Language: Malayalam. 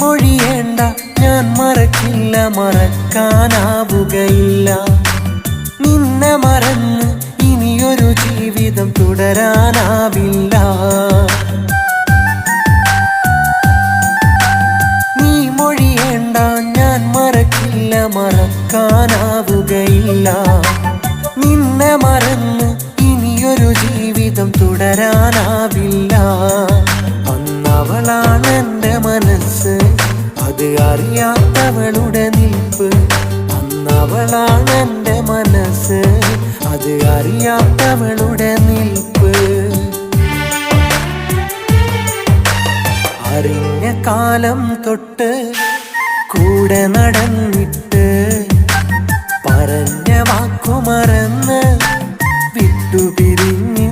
മൊഴിയേണ്ട. ഞാൻ മറക്കില്ല മറക്കാനാവുകയില്ല. നിന്നെ മറന്ന് ഇനിയൊരു ജീവിതം തുടരാനാവില്ല. നീ മൊഴിയേണ്ട ഞാൻ മറക്കില്ല മറക്കാനാവുകയില്ല. നിന്നെ മറന്ന് ഇനിയൊരു ജീവിതം തുടരാനാവില്ല. അന്നവളാണ് എന്റെ മനസ്സ്. അത് അറിയാത്തവളുടെ നിൽപ്പ്. അന്നവളാണ് എന്റെ മനസ്സ്. അത് അറിയാത്തവളുടെ നിൽപ്പ്. അറിഞ്ഞ കാലം തൊട്ട് കൂടെ നടന്നിട്ട് പറഞ്ഞ വാക്കുമറന്ന് വിട്ടുപിരിഞ്ഞ്